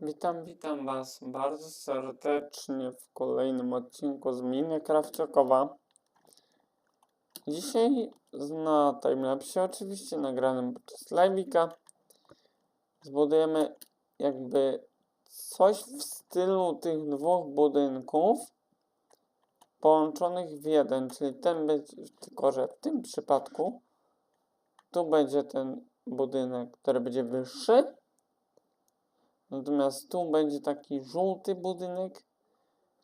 Witam, witam Was bardzo serdecznie w kolejnym odcinku z Minecrafciokowa. Dzisiaj z- na timelapsie, oczywiście nagranym podczas live'ika, zbudujemy jakby coś w stylu tych dwóch budynków połączonych w jeden, czyli ten będzie, tylko że w tym przypadku tu będzie ten budynek, który będzie wyższy, Natomiast tu będzie taki żółty budynek.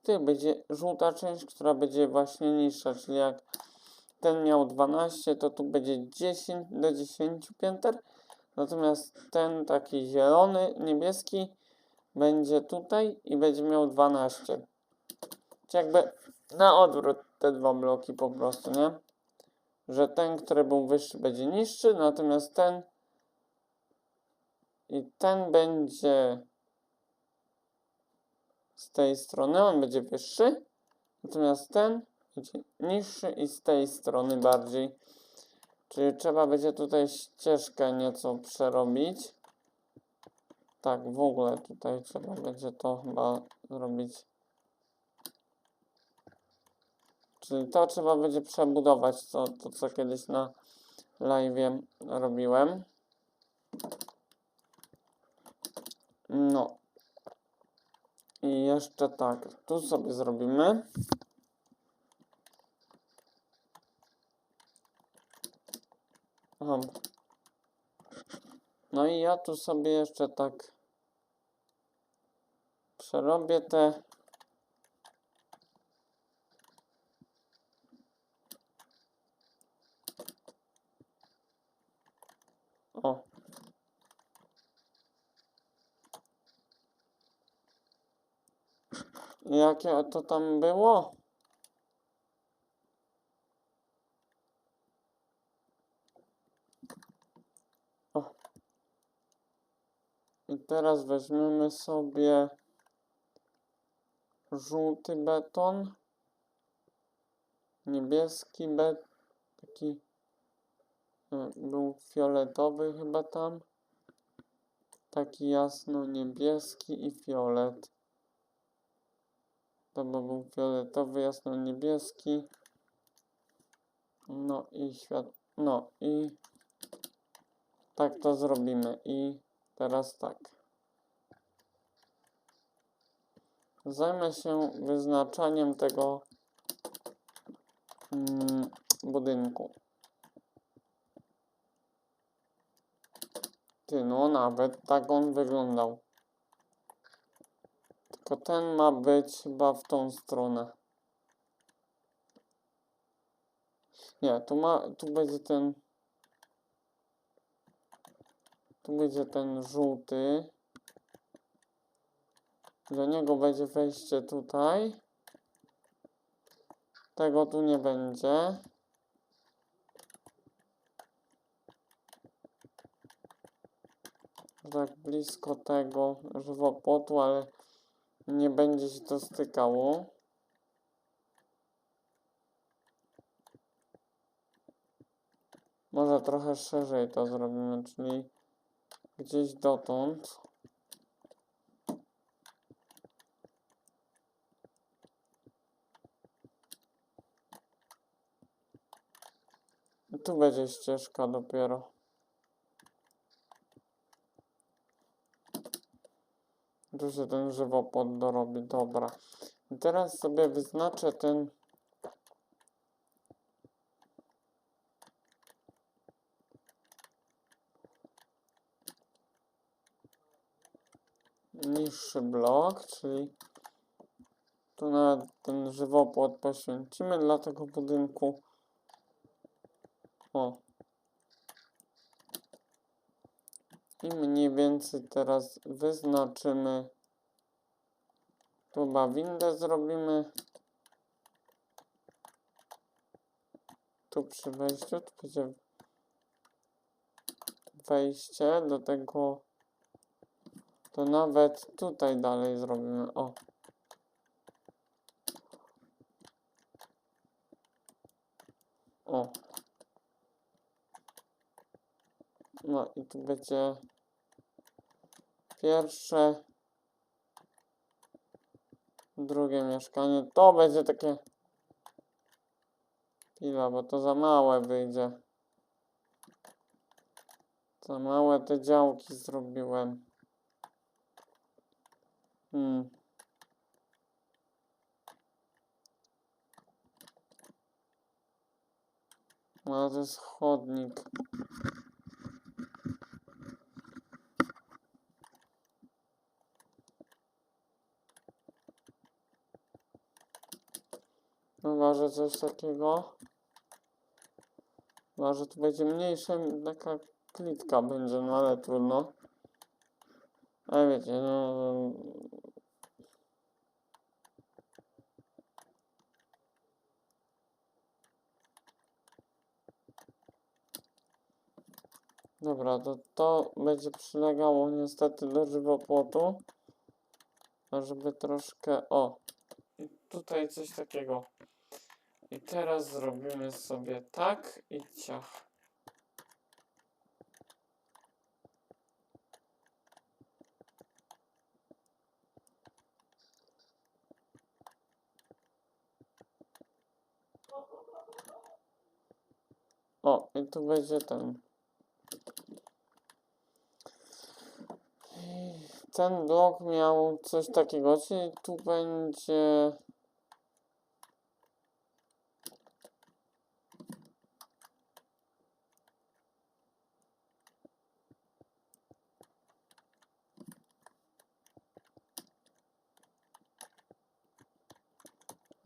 Tu będzie żółta część, która będzie właśnie niższa, czyli jak ten miał 12, to tu będzie 10 do 10 pięter. Natomiast ten taki zielony, niebieski będzie tutaj i będzie miał 12. Czyli jakby na odwrót te dwa bloki po prostu, nie? Że ten, który był wyższy, będzie niższy, natomiast ten i ten będzie z tej strony, on będzie wyższy, natomiast ten będzie niższy i z tej strony bardziej. Czyli trzeba będzie tutaj ścieżkę nieco przerobić. Tak, w ogóle tutaj trzeba będzie to chyba zrobić. Czyli to trzeba będzie przebudować, to, to co kiedyś na live robiłem. No. I jeszcze tak, tu sobie zrobimy. Aha. No i ja tu sobie jeszcze tak przerobię te O, Jakie to tam było? O. I teraz weźmiemy sobie żółty beton, niebieski beton, taki e, był fioletowy chyba tam, taki jasno niebieski i fiolet. To by był fioletowy, jasno-niebieski. No i świat... No i... Tak to zrobimy. I teraz tak. Zajmę się wyznaczaniem tego mm, budynku. Ty, no nawet tak on wyglądał. Tylko ten ma być chyba w tą stronę. Nie, tu ma, tu będzie ten... Tu będzie ten żółty. Do niego będzie wejście tutaj. Tego tu nie będzie. Tak blisko tego żywopłotu, ale nie będzie się to stykało. Może trochę szerzej to zrobimy, czyli gdzieś dotąd. Tu będzie ścieżka dopiero. Tu się ten żywopłot dorobi, dobra. I teraz sobie wyznaczę ten niższy blok, czyli tu nawet ten żywopłot poświęcimy dla tego budynku. O. I mniej więcej teraz wyznaczymy. Chyba windę zrobimy. Tu przy wejściu, tu będzie wejście do tego. To nawet tutaj dalej zrobimy. O. O. No i tu będzie pierwsze drugie mieszkanie. To będzie takie... Chwila, bo to za małe wyjdzie. Za małe te działki zrobiłem. Hmm. No to jest chodnik. Może coś takiego. Może tu będzie mniejsza, taka klitka będzie, no ale trudno. Ale wiecie, no... Dobra, to to będzie przylegało niestety do żywopłotu. Żeby troszkę... O! I tutaj coś takiego. I teraz zrobimy sobie tak i ciach. O, i tu będzie ten. Ten blok miał coś takiego, czyli tu będzie.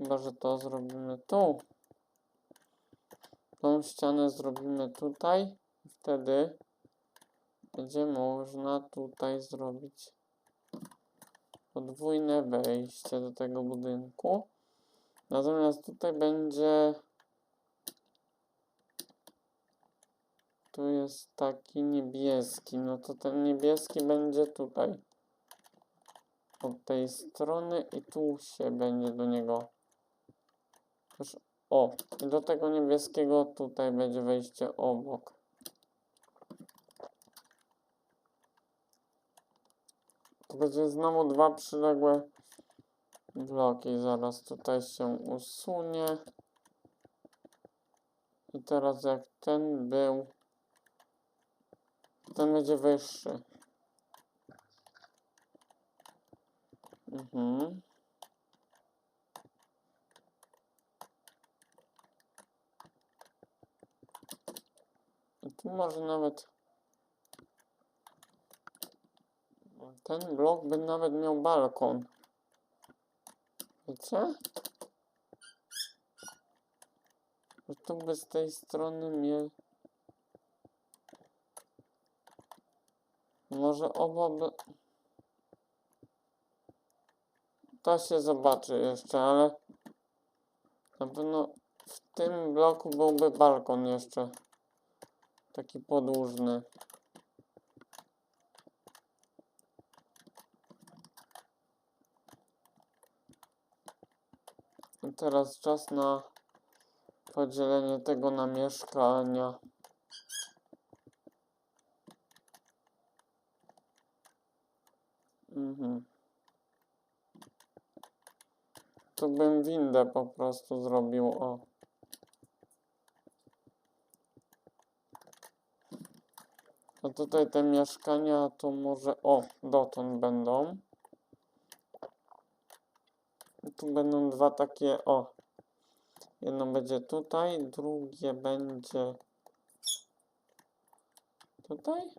Chyba, że to zrobimy tu. Tą ścianę zrobimy tutaj. i Wtedy będzie można tutaj zrobić podwójne wejście do tego budynku. Natomiast tutaj będzie. Tu jest taki niebieski. No to ten niebieski będzie tutaj. Od tej strony i tu się będzie do niego. Już, o, i do tego niebieskiego tutaj będzie wejście obok. To będzie znowu dwa przyległe bloki. Zaraz tutaj się usunie. I teraz jak ten był, ten będzie wyższy. Mhm. I tu może nawet ten blok by nawet miał balkon. Wiecie? Że tu by z tej strony miał... Może oba by... To się zobaczy jeszcze, ale na pewno w tym bloku byłby balkon jeszcze. Taki podłużny. I teraz czas na podzielenie tego na mieszkania. Mhm. Tu bym windę po prostu zrobił, o. tutaj te mieszkania to może, o, dotąd będą. Tu będą dwa takie, o. Jedno będzie tutaj, drugie będzie tutaj.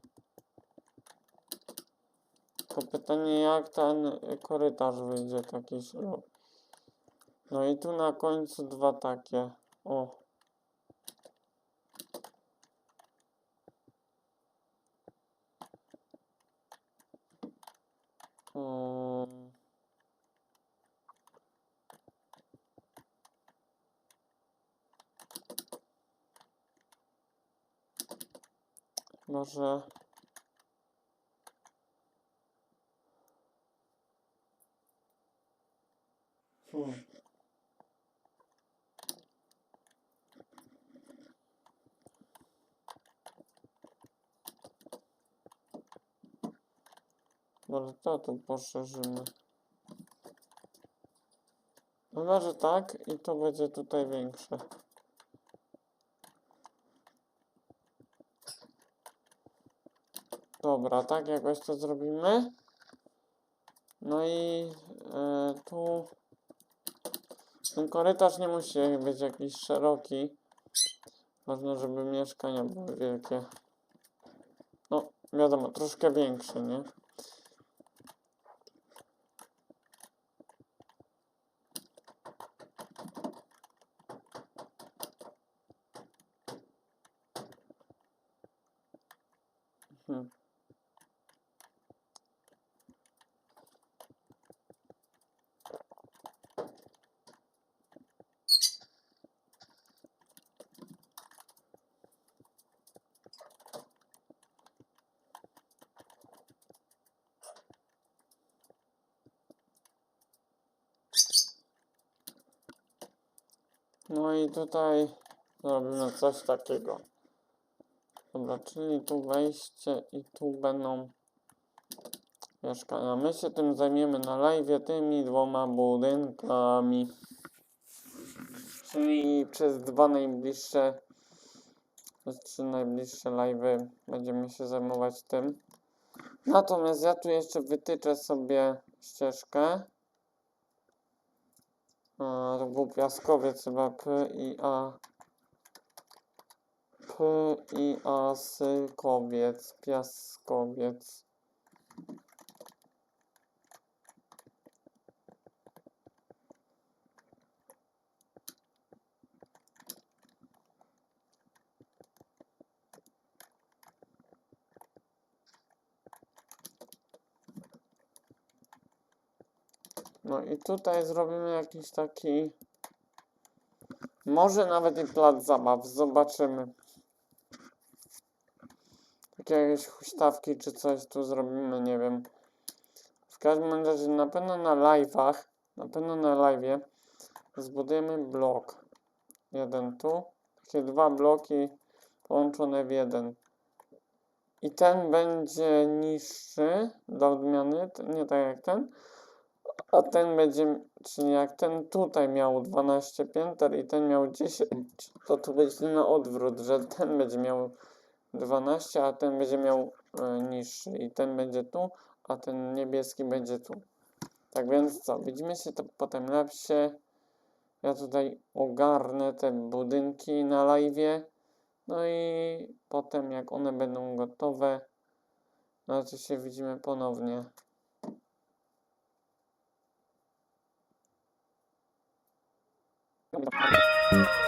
Tylko pytanie, jak ten korytarz wyjdzie taki. No i tu na końcu dwa takie. O. Może. Hmm. To tu poszerzymy. Chyba, że tak i to będzie tutaj większe. Dobra, tak jakoś to zrobimy. No i e, tu ten korytarz nie musi być jakiś szeroki. Ważne, żeby mieszkania były wielkie. No, wiadomo, troszkę większe, nie? Hmm. No i tutaj zrobimy coś takiego. Dobra, czyli tu wejście i tu będą mieszkania. My się tym zajmiemy na live, tymi dwoma budynkami. Czyli przez dwa najbliższe, trzy najbliższe live'y będziemy się zajmować tym. Natomiast ja tu jeszcze wytyczę sobie ścieżkę. To był piaskowiec chyba P i A. P i A sykowiec, piaskowiec. No i tutaj zrobimy jakiś taki. Może nawet i plac zabaw. Zobaczymy. Takie jakieś huśtawki czy coś tu zrobimy, nie wiem. W każdym razie na pewno na live'ach, na pewno na live'ie zbudujemy blok. Jeden tu. Takie dwa bloki połączone w jeden. I ten będzie niższy do odmiany, nie tak jak ten. A ten będzie, czyli jak ten tutaj miał 12 pięter i ten miał 10, to tu będzie na odwrót, że ten będzie miał 12, a ten będzie miał e, niższy i ten będzie tu, a ten niebieski będzie tu. Tak więc co, widzimy się to potem lepsze. Ja tutaj ogarnę te budynki na live. No i potem jak one będą gotowe, no to się widzimy ponownie. 我操。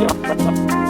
ハハハハ!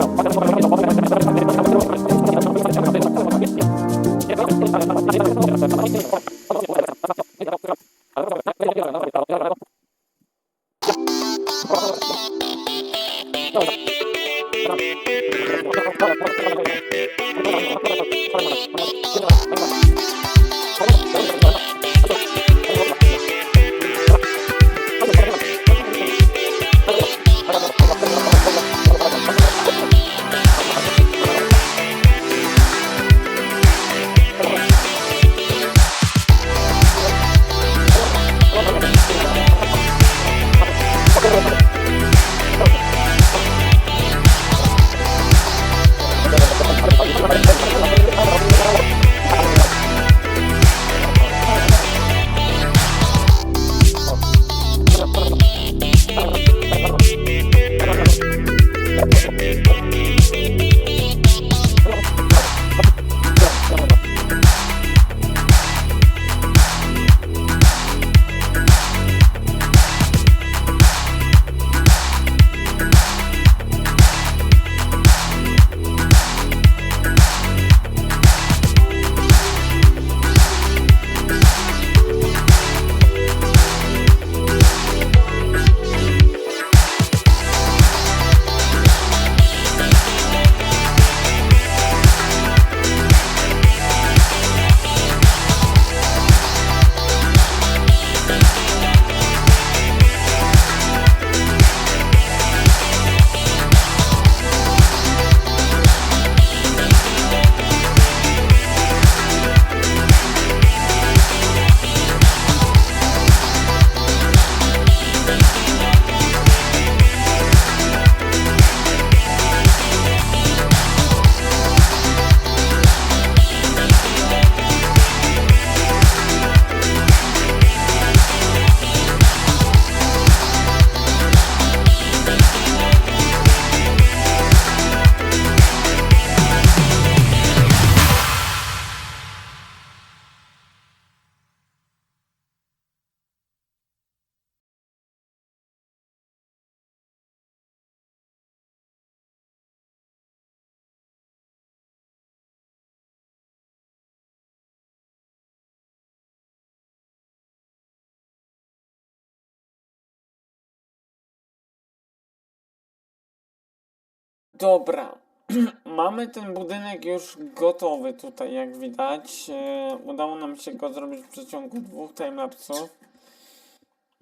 Dobra. Mamy ten budynek już gotowy tutaj, jak widać. E, udało nam się go zrobić w przeciągu dwóch timelapsów.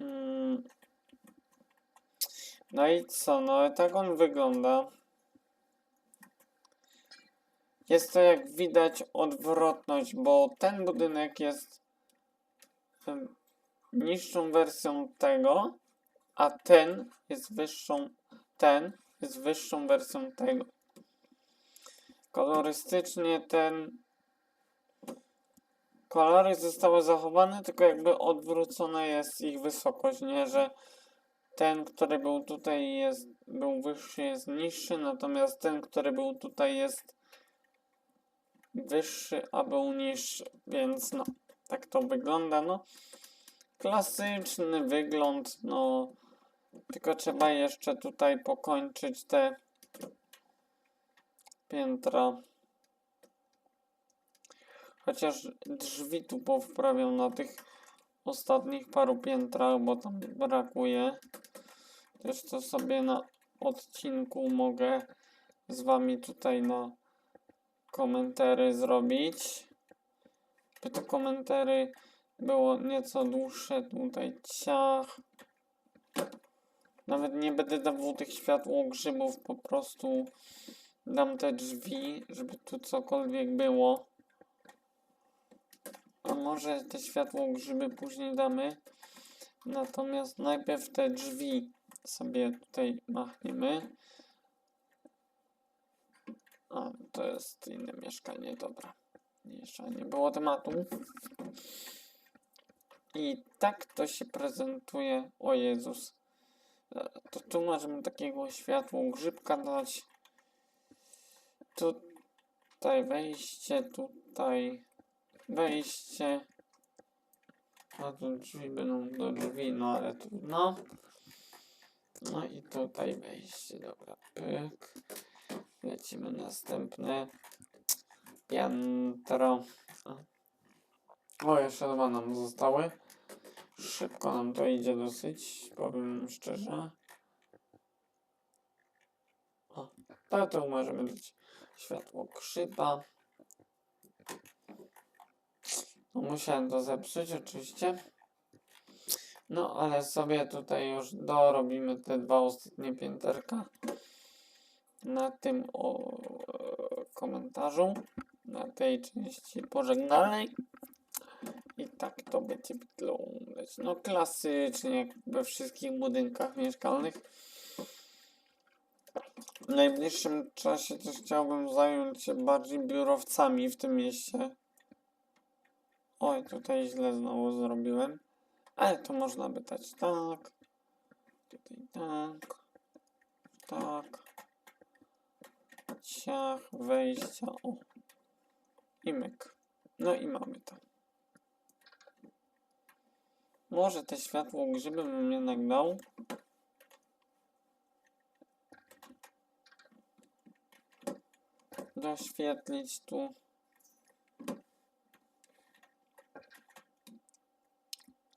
Mm. No i co? No tak on wygląda. Jest to jak widać odwrotność, bo ten budynek jest em, niższą wersją tego, a ten jest wyższą, ten jest wyższą wersją tego. Kolorystycznie ten kolory zostały zachowane, tylko jakby odwrócona jest ich wysokość, nie, że ten, który był tutaj jest, był wyższy, jest niższy, natomiast ten, który był tutaj jest wyższy, a był niższy, więc no, tak to wygląda, no. Klasyczny wygląd, no, tylko trzeba jeszcze tutaj pokończyć te piętra. Chociaż drzwi tu powprawiam na tych ostatnich paru piętrach, bo tam brakuje. Też to sobie na odcinku mogę z wami tutaj na komentary zrobić. By te komentary było nieco dłuższe tutaj ciach. Nawet nie będę dawał tych światłogrzybów, po prostu dam te drzwi, żeby tu cokolwiek było. A może te światłogrzyby później damy. Natomiast najpierw te drzwi sobie tutaj machniemy. A, to jest inne mieszkanie, dobra. Jeszcze nie było tematu. I tak to się prezentuje. O Jezus. To tu możemy takiego światłogrzybka dać. Tutaj wejście, tutaj wejście. A tu drzwi będą do drzwi, no ale tu no. No i tutaj wejście, dobra, pyk. Lecimy następne piętro. O, jeszcze dwa nam zostały. Szybko nam to idzie dosyć, powiem szczerze. O, to możemy dać światło krzypa. No, musiałem to zepsuć oczywiście. No, ale sobie tutaj już dorobimy te dwa ostatnie pięterka na tym o, komentarzu, na tej części pożegnalnej. I tak to będzie wyglądać. No klasycznie, jak we wszystkich budynkach mieszkalnych. W najbliższym czasie też chciałbym zająć się bardziej biurowcami w tym mieście. Oj, tutaj źle znowu zrobiłem. Ale to można by dać tak. Tutaj tak. Tak. Ciach, wejścia. O. I myk. No i mamy to. Może te światło grzyby bym jednak dał. Doświetlić tu.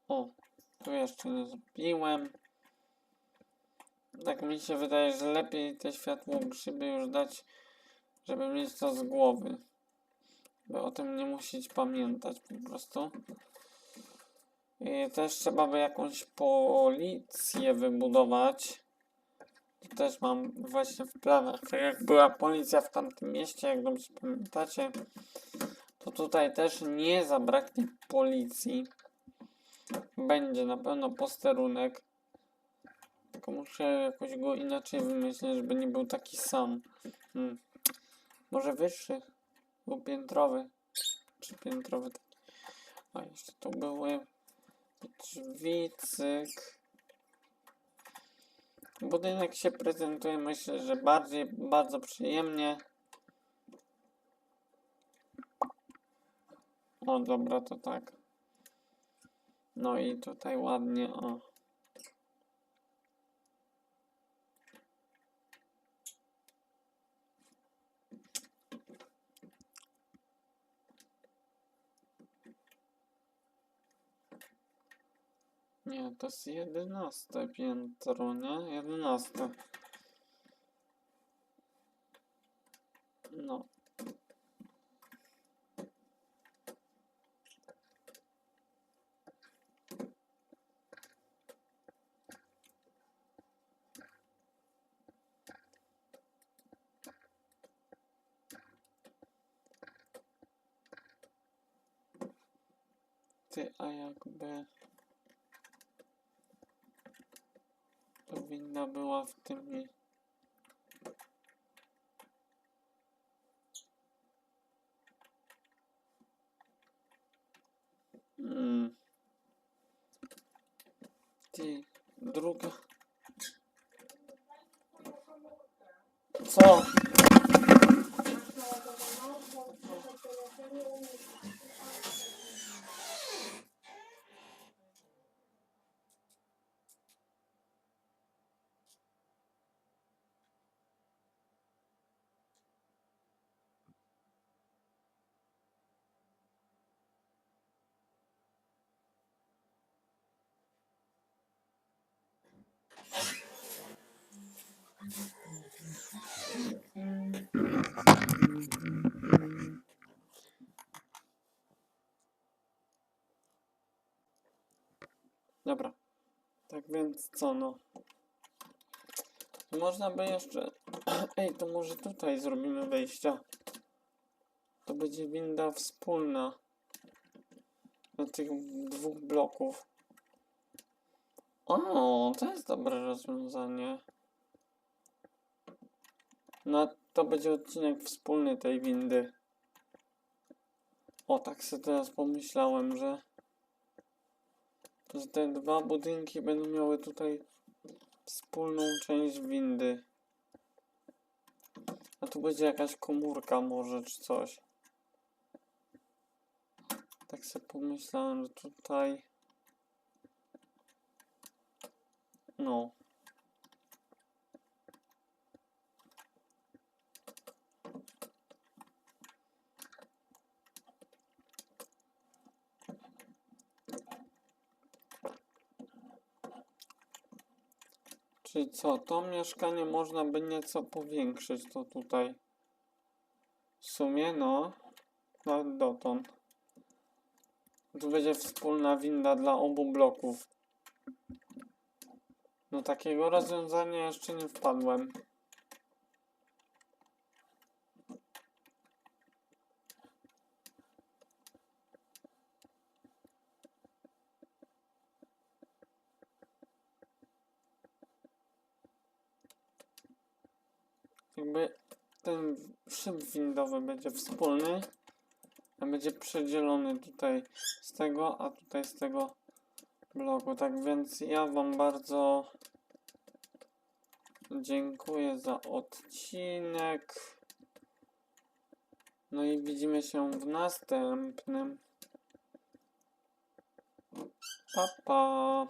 O, tu jeszcze nie zrobiłem. Tak mi się wydaje, że lepiej te światło grzyby już dać, żeby mieć to z głowy. By o tym nie musieć pamiętać po prostu. I też trzeba by jakąś policję wybudować. To też mam właśnie w planach. Tak jak była policja w tamtym mieście, jak dobrze pamiętacie, to tutaj też nie zabraknie policji. Będzie na pewno posterunek. Tylko muszę jakoś go inaczej wymyślić, żeby nie był taki sam. Hmm. Może wyższy lub piętrowy. Czy piętrowy taki. A jeszcze tu były drzwi, cyk. Budynek się prezentuje, myślę, że bardziej, bardzo przyjemnie. O, dobra, to tak. No i tutaj ładnie, o. Nie, to jest jedenaste piętro, nie? Jedenaste. No. Ty, a jakby powinna była w tym mi- więc co no? Można by jeszcze... Ej, to może tutaj zrobimy wejścia. To będzie winda wspólna. Do tych dwóch bloków. O, to jest dobre rozwiązanie. No, to będzie odcinek wspólny tej windy. O, tak sobie teraz pomyślałem, że że te dwa budynki będą miały tutaj wspólną część windy. A tu będzie jakaś komórka może, czy coś. Tak sobie pomyślałem, że tutaj... No. Czyli co, to mieszkanie można by nieco powiększyć, to tutaj. W sumie, no, nawet dotąd. Tu będzie wspólna winda dla obu bloków. No takiego rozwiązania jeszcze nie wpadłem. Jakby ten szyb windowy będzie wspólny, a będzie przedzielony tutaj z tego, a tutaj z tego bloku. Tak więc ja Wam bardzo dziękuję za odcinek. No i widzimy się w następnym. Pa, pa.